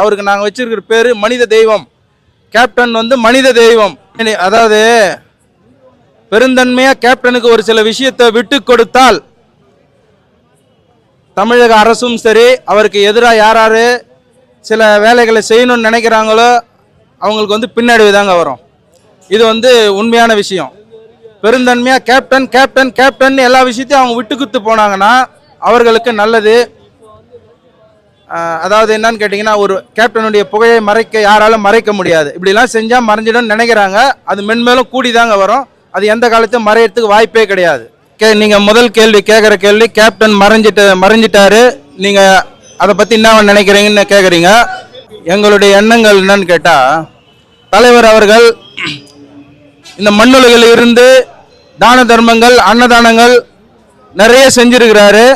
அவருக்கு நாங்கள் வச்சிருக்கிற பேர் மனித தெய்வம். கேப்டன் வந்து மனித தெய்வம். அதாவது பெருந்தன்மையாக கேப்டனுக்கு ஒரு சில விஷயத்தை விட்டு கொடுத்தால் தமிழக அரசும் சரி அவருக்கு எதிராக யார் யார் சில வேலைகளை செய்யணும்னு நினைக்கிறாங்களோ அவங்களுக்கு வந்து பின்னாடி தாங்க வரும். இது வந்து உண்மையான விஷயம். பெருந்தன்மையாக கேப்டன் கேப்டன் கேப்டன் எல்லா விஷயத்தையும் அவங்க விட்டு கொடுத்து போனாங்கன்னா அவர்களுக்கு நல்லது. அதாவது என்னன்னு கேட்டிங்கன்னா ஒரு கேப்டனுடைய புகையை மறைக்க யாராலும் மறைக்க முடியாது. இப்படிலாம் செஞ்சால் மறைஞ்சிடும்னு நினைக்கிறாங்க. அது மென்மேலும் கூடி தாங்க வரும். அது எந்த காலத்தையும் மறையறதுக்கு வாய்ப்பே கிடையாது. கே நீங்கள் முதல் கேள்வி கேட்குற கேள்வி கேப்டன் மறைஞ்சிட்டு மறைஞ்சிட்டாரு. நீங்கள் அதை பற்றி என்ன நினைக்கிறீங்கன்னு கேட்குறீங்க எங்களுடைய எண்ணங்கள் என்னன்னு கேட்டால் தலைவர் அவர்கள் இந்த மண்ணுலகில் இருந்து தான தர்மங்கள் அன்னதானங்கள் நிறைய செஞ்சிருக்கிறாரு.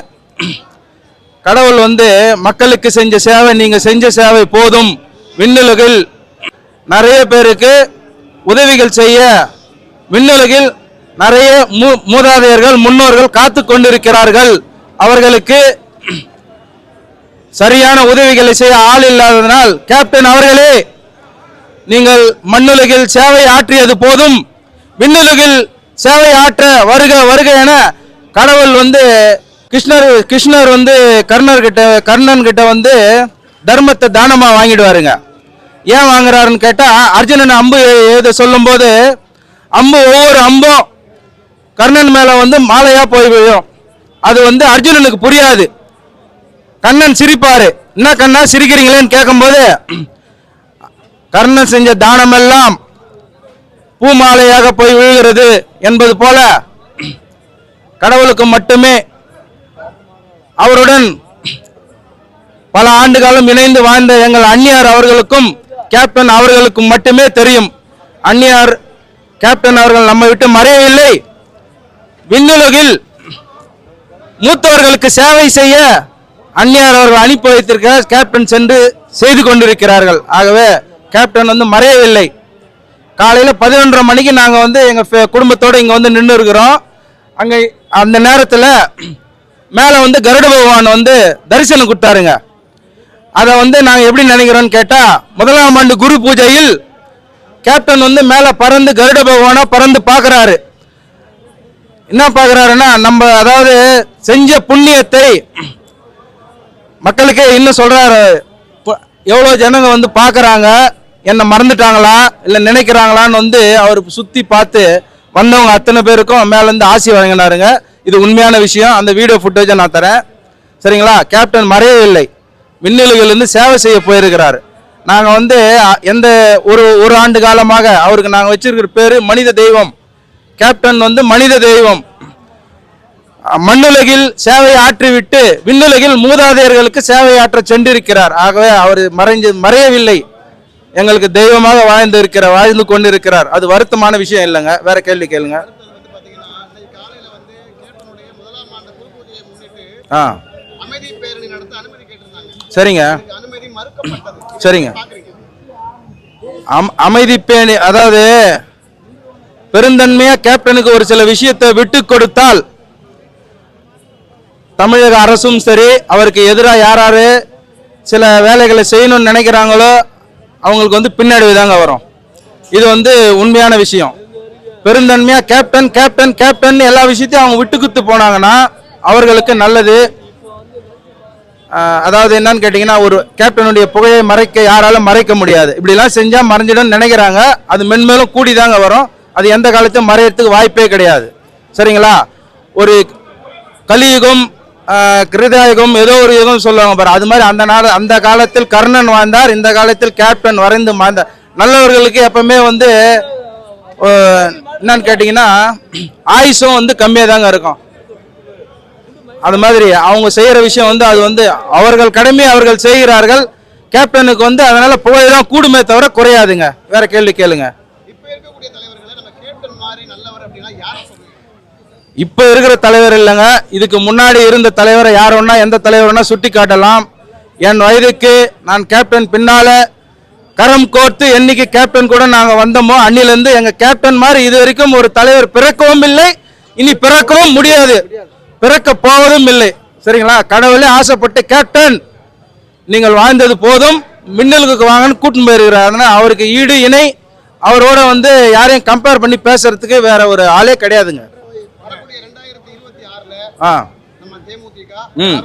கடவுள் வந்து மக்களுக்கு செஞ்ச சேவை நீங்க செஞ்ச சேவை போதும். விண்ணுலகில் நிறைய பேருக்கு உதவிகள் செய்ய விண்ணுலகில் நிறைய மூ மூதாதையர்கள் முன்னோர்கள் காத்து கொண்டிருக்கிறார்கள். அவர்களுக்கு சரியான உதவிகளை செய்ய ஆள் இல்லாததனால் கேப்டன் அவர்களே நீங்கள் மண்ணுலகில் சேவை ஆற்றியது போதும். விண்ணுலகில் சேவை ஆற்ற வருக வருக என கடவுள் வந்து கிருஷ்ணர் கிருஷ்ணர் வந்து கர்ணர்கிட்ட கர்ணன் கிட்ட வந்து தர்மத்தை தானமாக வாங்கிடுவாருங்க. ஏன் வாங்குறாருன்னு கேட்டால் அர்ஜுனன் அம்பு எழுத சொல்லும்போது அம்பு ஒவ்வொரு அம்பும் கர்ணன் மேலே வந்து மாலையாக போய் விழும். அது வந்து அர்ஜுனனுக்கு புரியாது. கண்ணன் சிரிப்பார். என்ன கண்ணா சிரிக்கிறீங்களேன்னு கேட்கும்போது கர்ணன் செஞ்ச தானமெல்லாம் பூமாலையாக போய் விழுகிறது என்பது போல கடவுளுக்கு மட்டுமே அவருடன் பல ஆண்டு காலம் இணைந்து வாழ்ந்த எங்கள் அந்நியார் அவர்களுக்கும் கேப்டன் அவர்களுக்கும் மட்டுமே தெரியும். அந்நியார் கேப்டன் அவர்கள் நம்மை விட்டு மறையவில்லை. விண்ணுலகில் மூத்தவர்களுக்கு சேவை செய்ய அந்நியார் அவர்கள் அனுப்பி வைத்திருக்க கேப்டன் சென்று செய்து கொண்டிருக்கிறார்கள். ஆகவே கேப்டன் வந்து மறையவில்லை. காலையில் பதினொன்றரை மணிக்கு நாங்கள் வந்து எங்கள் குடும்பத்தோடு இங்கே வந்து நின்று இருக்கிறோம் அங்கே அந்த நேரத்தில் மேலே வந்து கருட பகவான் வந்து தரிசனம் கொடுத்தாருங்க. அதை வந்து நாங்கள் எப்படி நினைக்கிறோன்னு கேட்டால் முதலாம் ஆண்டு குரு பூஜையில் கேப்டன் வந்து மேலே பறந்து கருட பகவானை பறந்து பார்க்குறாரு என்ன பார்க்குறாருன்னா நம்ம அதாவது செஞ்ச புண்ணியத்தை மக்களுக்கே இன்னும் சொல்கிறாரு எவ்வளோ ஜனங்க வந்து பார்க்குறாங்க என்னை மறந்துட்டாங்களா இல்லை நினைக்கிறாங்களான்னு வந்து அவர் சுற்றி பார்த்து வந்தவங்க அத்தனை பேருக்கும் மேலேருந்து ஆசி வழங்கினாருங்க இது உண்மையான விஷயம். அந்த வீடியோ ஃபுட்டேஜை நான் தரேன். சரிங்களா? கேப்டன் மறையவில்லை விண்ணிலைகளிலிருந்து சேவை செய்ய போயிருக்கிறார். நாங்கள் வந்து எந்த ஒரு ஒரு ஆண்டு காலமாக அவருக்கு நாங்கள் வச்சிருக்கிற பேர் மனித தெய்வம். கேப்டன் வந்து மனித தெய்வம். மண்ணுலகில் சேவை ஆற்றிவிட்டு விண்ணுலகில் மூதாதையர்களுக்கு சேவை ஆற்ற சென்றிருக்கிறார். ஆகவே அவர் மறைஞ்சு மறையவில்லை. எங்களுக்கு தெய்வமாக வாழ்ந்து இருக்கிற வாழ்ந்து கொண்டிருக்கிறார். அது வருத்தமான விஷயம் இல்லைங்க. வேற கேள்வி கேளுங்க வந்து பாத்தீங்கன்னா இன்னைக்கு காலையில வந்து கேப்டனுடைய முதலாம் ஆண்டு குரு பூஜையை முன்னிட்டு ஆ. அமைதி பேரணி நடத்த அனுமதி கேட்டிருந்தாங்க. சரிங்க. சரிங்க. அமைதி பேணி அதாவது பெருந்தன்மையா கேப்டனுக்கு ஒரு சில விஷயத்தை விட்டு கொடுத்தால் தமிழக அரசும் சரி அவருக்கு எதிராக யார் யார் சில வேலைகளை செய்யணும்னு நினைக்கிறாங்களோ அவங்களுக்கு வந்து பின்னடைவு தாங்க வரும். இது வந்து உண்மையான விஷயம். பெருந்தன்மையா கேப்டன் கேப்டன் கேப்டன் எல்லா விஷயத்தையும் அவங்க விட்டு கொடுத்து போனாங்கன்னா அவர்களுக்கு நல்லது. அதாவது என்னன்னு கேட்டிங்கன்னா ஒரு கேப்டனுடைய புகையை மறைக்க யாராலும் மறைக்க முடியாது. இப்படிலாம் செஞ்சால் மறைஞ்சிடும்னு நினைக்கிறாங்க. அது மென்மேலும் கூடி தாங்க வரும். அது எந்த காலத்தையும் மறையறதுக்கு வாய்ப்பே கிடையாது. சரிங்களா? ஒரு கலியுகம் கிருதாயுகம் கிருதயுகம் ஏதோ ஒரு யுகம் சொல்லுவாங்க பாரு. அது மாதிரி அந்த நாள் அந்த காலத்தில் கர்ணன் வாழ்ந்தார். இந்த காலத்தில் கேப்டன் வரைந்து வாழ்ந்தார் நல்லவர்களுக்கு எப்பவுமே வந்து என்னன்னு கேட்டிங்கன்னா ஆயுசும் வந்து கம்மியாக தாங்க இருக்கும். அது மாதிரி அவங்க செய்யற விஷயம் வந்து அது வந்து அவர்கள் கடமை அவர்கள் செய்கிறார்கள். கேப்டனுக்கு வந்து அதனால புகழ் தான் கூடுமே தவிர குறையாதுங்க. வேற கேள்வி கேளுங்க. இப்ப இருக்கிற தலைவர் இல்லைங்க. இதுக்கு முன்னாடி இருந்த தலைவரை யார் வேணா எந்த தலைவர் வேணா சுட்டி காட்டலாம். என் வயதுக்கு நான் கேப்டன் பின்னால கரம் கோர்த்து என்னைக்கு கேப்டன் கூட நாங்கள் வந்தோமோ அன்னிலேருந்து எங்கள் கேப்டன் மாதிரி இது வரைக்கும் ஒரு தலைவர் பிறக்கவும் இல்லை. இனி பிறக்கவும் முடியாது. பிறக்க போவதும் இல்லை. சரிங்களா? கடவுளே ஆசைப்பட்டு கேப்டன் நீங்கள் வாழ்ந்தது போதும். மின்னலுக்கு வாங்கன்னு கூட்டின்னு போயிருக்கிறார். அதனால் அவருக்கு ஈடு இணை. அவரோட வந்து யாரையும் கம்பேர் பண்ணி பேசுறதுக்கு வேற ஒரு ஆளே கிடையாதுங்க. ஆ. ம்.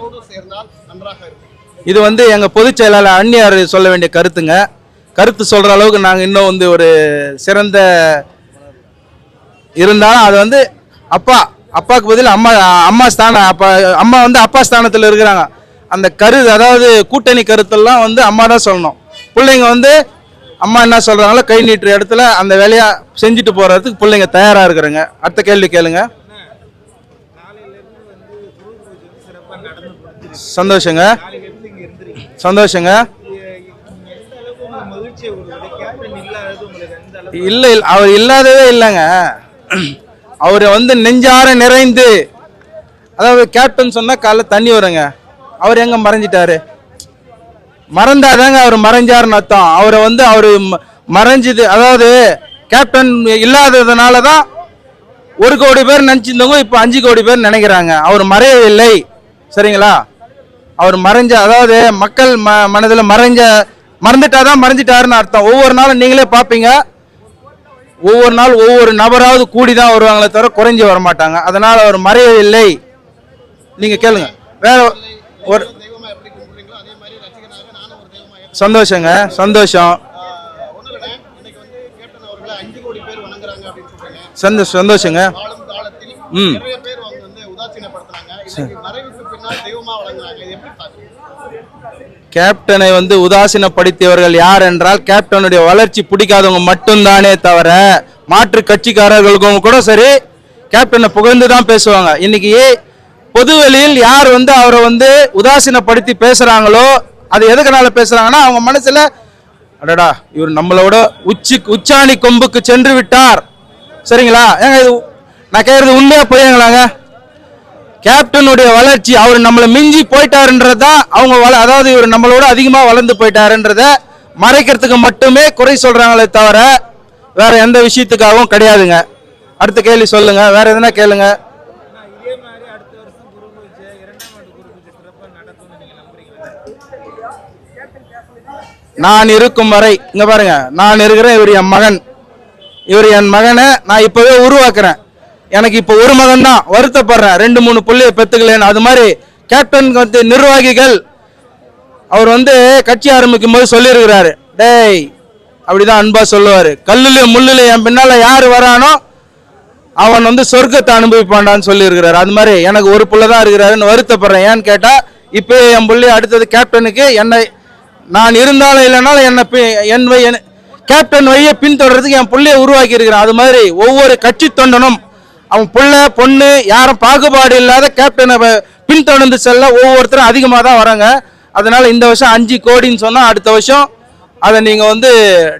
இது வந்து எங்கள் பொதுச் செயலாளர் அந்நியார் சொல்ல வேண்டிய கருத்துங்க. கருத்து சொல்கிற அளவுக்கு நாங்கள் இன்னும் வந்து ஒரு சிறந்த இருந்தாலும் அது வந்து அப்பா அப்பாவுக்கு பதில் அம்மா அம்மா ஸ்தானம் அப்பா அம்மா வந்து அப்பா ஸ்தானத்தில் இருக்கிறாங்க. அந்த கரு அதாவது கூட்டணி கருத்தெல்லாம் வந்து அம்மா தான் சொல்லணும். பிள்ளைங்க வந்து அம்மா என்ன சொல்கிறாங்களோ கை நீட்டுற இடத்துல அந்த வேலையை செஞ்சுட்டு போகிறதுக்கு பிள்ளைங்க தயாராக இருக்கிறாங்க. அடுத்த கேள்வி கேளுங்க. சந்தோஷங்க. சந்தோஷங்க. இல்ல இல்ல அவர் இல்லாததே இல்லைங்க. அவர் வந்து நெஞ்சார நிறைந்து அதாவது கேப்டன் சொன்னால் காலைல தண்ணி வருங்க. அவர் எங்கே மறைஞ்சிட்டாரு? மறந்தாதாங்க அவர் மறைஞ்சாருன்னு அர்த்தம். அவரை வந்து அவர் மறைஞ்சது அதாவது கேப்டன் இல்லாததுனால தான் ஒரு கோடி பேர் நினச்சிருந்தவங்க இப்போ அஞ்சு கோடி பேர் நினைக்கிறாங்க. அவர் மறையவில்லை. சரிங்களா? அவர் மறைஞ்ச அதாவது மக்கள் ம மனதில் மறைஞ்ச மறந்துட்டாதான் மறைஞ்சிட்டாருன்னு அர்த்தம். ஒவ்வொரு நாளும் நீங்களே பார்ப்பீங்க. ஒவ்வொரு நாள் ஒவ்வொரு நபராவது கூடி தான் வருவாங்களே தவிர குறைஞ்சி வரமாட்டாங்க. அதனால் அவர் மறையவில்லை. நீங்கள் கேளுங்க. வேற ஒரு சந்தோஷங்க. சந்தோஷம். சந்தோ சந்தோஷங்க. ம். கேப்டனை வந்து உதாசீனப்படுத்தியவர்கள் யார் என்றால் கேப்டனுடைய வளர்ச்சி பிடிக்காதவங்க மட்டும்தானே தவிர மாற்று கட்சிக்காரர்களுக்கும் கூட சரி கேப்டனை புகழ்ந்து தான் பேசுவாங்க. இன்னைக்கு பொதுவெளியில் யார் வந்து அவரை வந்து உதாசீனப்படுத்தி பேசுகிறாங்களோ அது எதுக்குனால பேசுறாங்கன்னா அவங்க மனசுல அடடா இவர் நம்மளோட உச்சி உச்சாணி கொம்புக்கு சென்று விட்டார். சரிங்களா? ஏங்க இது நான் கேட்கறது உண்மையா புரியுங்களாங்க கேப்டனுடைய வளர்ச்சி அவர் நம்மளை மிஞ்சி போயிட்டாருன்றது தான் அவங்க வள அதாவது இவர் நம்மளோட அதிகமாக வளர்ந்து போயிட்டாருன்றத மறைக்கிறதுக்கு மட்டுமே குறை சொல்றாங்களே தவிர வேற எந்த விஷயத்துக்காகவும் கிடையாதுங்க. அடுத்த கேள்வி சொல்லுங்க. வேற எதுனா கேளுங்க. நான் இருக்கும் வரை இங்க பாருங்க நான் இருக்கிறேன் இவர் என் மகன். இவர் என் மகனை நான் இப்பவே உருவாக்குறேன். எனக்கு இப்போ ஒரு மகன் தான் வருத்தப்படுறேன். ரெண்டு மூணு பிள்ளையை பெத்துக்கலன்னு. அது மாதிரி கேப்டன் வந்து நிர்வாகிகள் அவர் வந்து கட்சி ஆரம்பிக்கும் போது சொல்லியிருக்கிறாரு. டேய் அப்படிதான் அன்பா சொல்லுவார். கல்லுலையும் முள்ளுலையும் என் பின்னால் யார் வரானோ அவன் வந்து சொர்க்கத்தை அனுபவிப்பான்டான்னு சொல்லியிருக்கிறாரு. அது மாதிரி எனக்கு ஒரு புள்ள தான் இருக்கிறாருன்னு வருத்தப்படுறேன். ஏன்னு கேட்டால் இப்போ என் பிள்ளை அடுத்தது கேப்டனுக்கு என்னை நான் இருந்தாலும் இல்லைனாலும் என்னை பி- என் வை- என் கேப்டன் வழியை பின்தொடர்றதுக்கு என் பிள்ளையை உருவாக்கி இருக்கிறேன் அது மாதிரி ஒவ்வொரு கட்சி தொண்டனும் அவன் பிள்ள பொண்ணு யாரும் பாகுபாடு இல்லாத கேப்டனை பின்தொடர்ந்து செல்ல ஒவ்வொருத்தரும் அதிகமாக தான் வராங்க. அதனால் இந்த வருஷம் அஞ்சு கோடின்னு சொன்னால் அடுத்த வருஷம் அதை நீங்கள் வந்து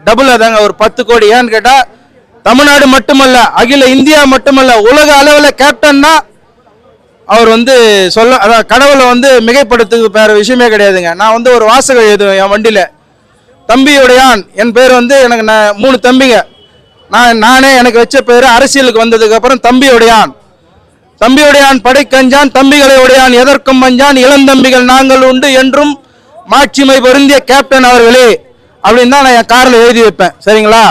டபுளாக தாங்க ஒரு பத்து கோடி. ஏன்னு கேட்டால் தமிழ்நாடு மட்டுமல்ல அகில இந்தியா மட்டுமல்ல உலக அளவில் கேப்டன்னா அவர் வந்து சொல்ல அதான் கடவுளை வந்து மிகைப்படுத்துக்கு வேற விஷயமே கிடையாதுங்க. நான் வந்து ஒரு வாசகம் எழுதுவேன் என் வண்டியில். தம்பியுடையான் என் பேர் வந்து எனக்கு நான் மூணு தம்பிங்க. நான் நானே எனக்கு வச்ச பேர் அரசியலுக்கு வந்ததுக்கு அப்புறம் தம்பியுடையான். தம்பியுடையான் படைக்கஞ்சான் தம்பிகளை உடையான் எதற்கும் மஞ்சான் இளந்தம்பிகள் நாங்கள் உண்டு என்றும் மாட்சிமை பொருந்திய கேப்டன் அவர்களே அப்படின்னு தான் நான் என் காரில் எழுதி வைப்பேன். சரிங்களா?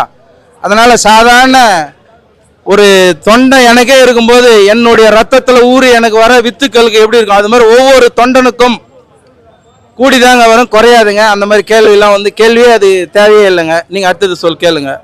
அதனால் சாதாரண ஒரு தொண்டை எனக்கே இருக்கும்போது என்னுடைய ரத்தத்தில் ஊறி எனக்கு வர வித்துக்களுக்கு எப்படி இருக்கும்? அது மாதிரி ஒவ்வொரு தொண்டனுக்கும் கூடிதாங்க வரும். குறையாதுங்க. அந்த மாதிரி கேள்வியெல்லாம் வந்து கேள்வியே அது தேவையே இல்லைங்க. நீங்கள் அடுத்தது சொல் கேளுங்கள்